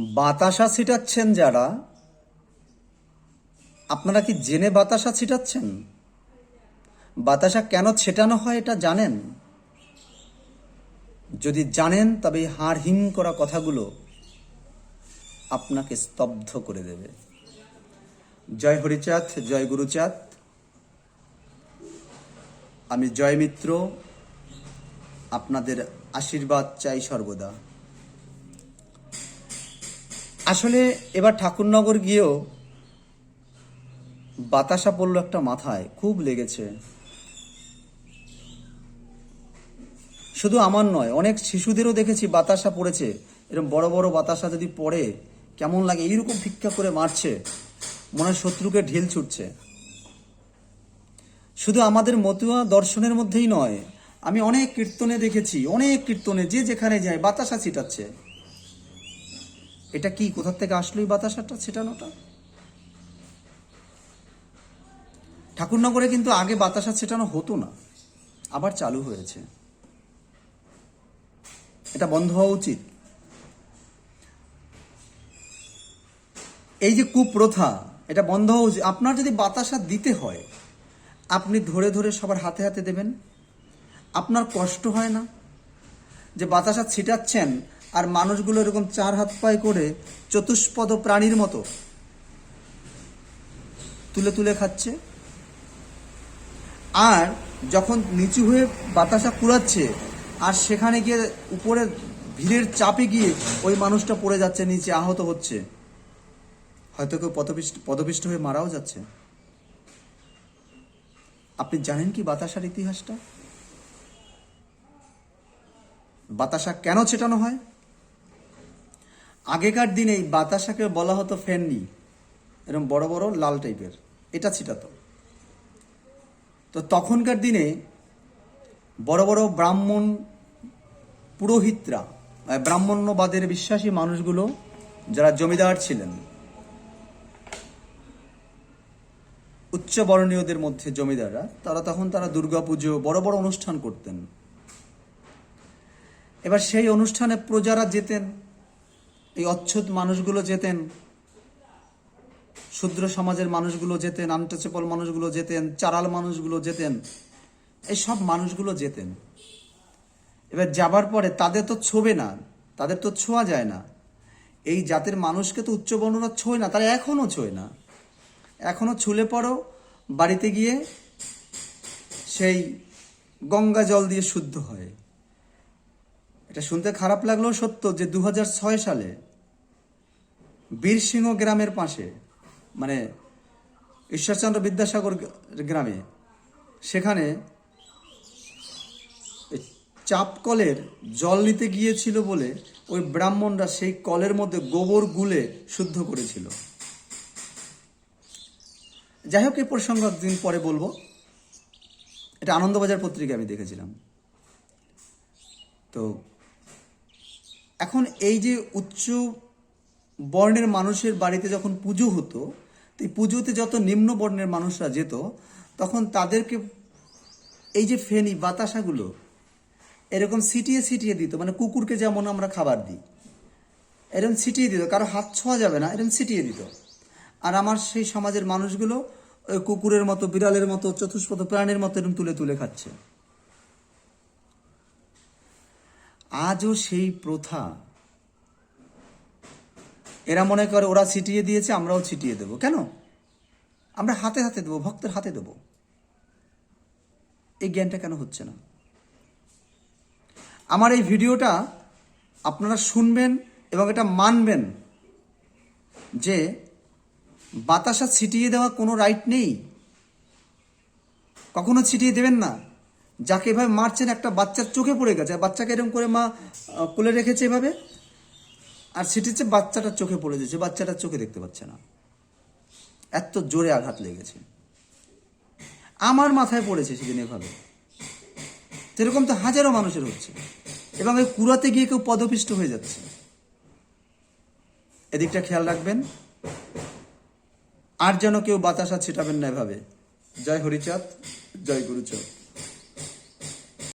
বাতাসা ছিটাচ্ছেন যারা, আপনারা কি জেনে বাতাসা ছিটাচ্ছেন? বাতাসা কেন ছেটানো হয় এটা জানেন? যদি জানেন, তবে এই হাড় করা কথাগুলো আপনাকে স্তব্ধ করে দেবে। জয় হরিচাঁদ, জয় গুরুচাঁদ। আমি জয় মিত্র, আপনাদের আশীর্বাদ চাই সর্বদা। আসলে এবার ঠাকুরনগর গিয়েও বাতাসা পড়ল একটা মাথায়, খুব লেগেছে। শুধু আমার নয়, অনেক শিশুদেরও দেখেছি বাতাসা পড়েছে। এরকম বড় বড় বাতাসা যদি পড়ে, কেমন লাগে? এইরকম ভিক্ষা করে মারছে, মনে শত্রুকে ঢিল ছুটছে। শুধু আমাদের মতুয়া দর্শনের মধ্যেই নয়, আমি অনেক কীর্তনে দেখেছি, অনেক কীর্তনে, যে যেখানে যায় বাতাসা ছিটাচ্ছে। এটা কি, কোথা থেকে আসলো এই বাতাসাটা ছেটানোটা ঠাকুরনগরে কিন্তু আগে বাতাসা ছেটানো হতো না, আবার চালু হয়েছে। এটা বন্ধ হওয়া উচিত। এই যে কুপ্রথা, এটা বন্ধ হওয়া উচিত। আপনার যদি বাতাসা দিতে হয়, আপনি ধরে ধরে সবার হাতে হাতে দেবেন। আপনার কষ্ট হয় না যে বাতাসা ছিটাচ্ছেন আর মানুষগুলো এরকম চার হাত পায়ে করে চতুষ্পদ প্রাণীর মতো তুলে তুলে খাচ্ছে। আর যখন নিচু হয়ে বাতাসা কুড়াচ্ছে, আর সেখানে গিয়ে উপরে ভিড়ের চাপে গিয়ে ওই মানুষটা পড়ে যাচ্ছে, নিচে আহত হচ্ছে। হয়তো কেউ পদপিষ্ট পদপিষ্ট হয়ে মারাও যাচ্ছে। আপনি জানেন কি বাতাসার ইতিহাসটা? বাতাসা কেন ছেটানো হয়? আগেকার দিনে এই বাতাসাকে বলা হতো ফেননি। এরকম বড় বড় লাল টাইপের। এটা ছিটাতো। তো তখনকার দিনে বড় বড় ব্রাহ্মণ পুরোহিতরা ব্রাহ্মণ্যবাদের বিশ্বাসী মানুষগুলো যারা জমিদার ছিলেন উচ্চ বর্ণীয়দের মধ্যে জমিদাররা, তারা তখন তারা দুর্গাপুজো বড় বড় অনুষ্ঠান করতেন। এবার সেই অনুষ্ঠানে প্রজারা যেতেন। এই অচ্ছুত মানুষগুলো যেতেন শূদ্র সমাজের মানুষগুলো যেতেন আনটাচেবল মানুষগুলো যেতেন, চারাল মানুষগুলো যেতেন, এই সব মানুষগুলো যেতেন। এবার যাবার পরে তাদের তো ছোবে না, তাদের তো ছোঁয়া যায় না। এই জাতের মানুষকে তো উচ্চবর্ণরা ছোঁয় না, তারা এখনও ছোঁয় না। এখনও ছুলে পড়ো, বাড়িতে গিয়ে সেই গঙ্গা জল দিয়ে শুদ্ধ হয়। এটা শুনতে খারাপ লাগলেও সত্য যে দু হাজার ছয় সালে বীরসিংহ গ্রামের পাশে মানে ঈশ্বরচন্দ্র বিদ্যাসাগর গ্রামে, সেখানে চাপ কলের জল নিতে গিয়েছিল বলে ওই ব্রাহ্মণরা সেই কলের মধ্যে গোবর গুলে শুদ্ধ করেছিল। যাই হোক এই প্রসঙ্গ একদিন পরে বলব। এটা আনন্দবাজার পত্রিকা আমি দেখেছিলাম। তো এখন এই যে উচ্চ বর্ণের মানুষের বাড়িতে যখন পুজো হতো, তো এই পুজোতে যত নিম্ন বর্ণের মানুষরা যেত, তখন তাদেরকে এই যে ফেনি বাতাসাগুলো, এরকম সিটিয়ে সিটিয়ে দিত মানে কুকুরকে যেমন আমরা খাবার দিই, এরকম ছিটিয়ে দিত, কারও হাত ছোঁয়া যাবে না, এরকম ছিটিয়ে দিত। আর আমার সেই সমাজের মানুষগুলো ওই কুকুরের মতো, বিড়ালের মতো, চতুষ্পদ প্রাণীর মতো এরকম তুলে তুলে খাচ্ছে। আজও সেই প্রথা। এরা মনে করে ওরা ছিটিয়ে দিয়েছে, আমরাও ছিটিয়ে দেব। কেন? আমরা হাতে হাতে দেবো, ভক্তের হাতে দেব। এই জ্ঞানটা কেন হচ্ছে না? আমার এই ভিডিওটা আপনারা শুনবেন এবং এটা মানবেন যে বাতাসা ছিটিয়ে দেওয়া কোনো রাইট নেই। কখনো ছিটিয়ে দেবেন না। যাকে এভাবে মারছেন একটা বাচ্চার চোখে পড়ে গেছে। বাচ্চাকে এরকম করে মা কোলে রেখেছে এভাবে? আর ছিটিচ্ছে বাচ্চাটার চোখে পড়ে যাচ্ছে বাচ্চাটার চোখে দেখতে পাচ্ছে না। এত জোরে আঘাত লেগেছে। আমার মাথায় পড়েছে সেদিন এভাবে। সেরকম তো হাজারো মানুষের হচ্ছে। এবং এই কুড়াতে গিয়ে কেউ পদপিষ্ট হয়ে যাচ্ছে। এদিকটা খেয়াল রাখবেন। আর যেন কেউ বাতাসা ছিটাবেন না এভাবে। জয় হরিচাঁদ, জয় গুরুচাঁদ।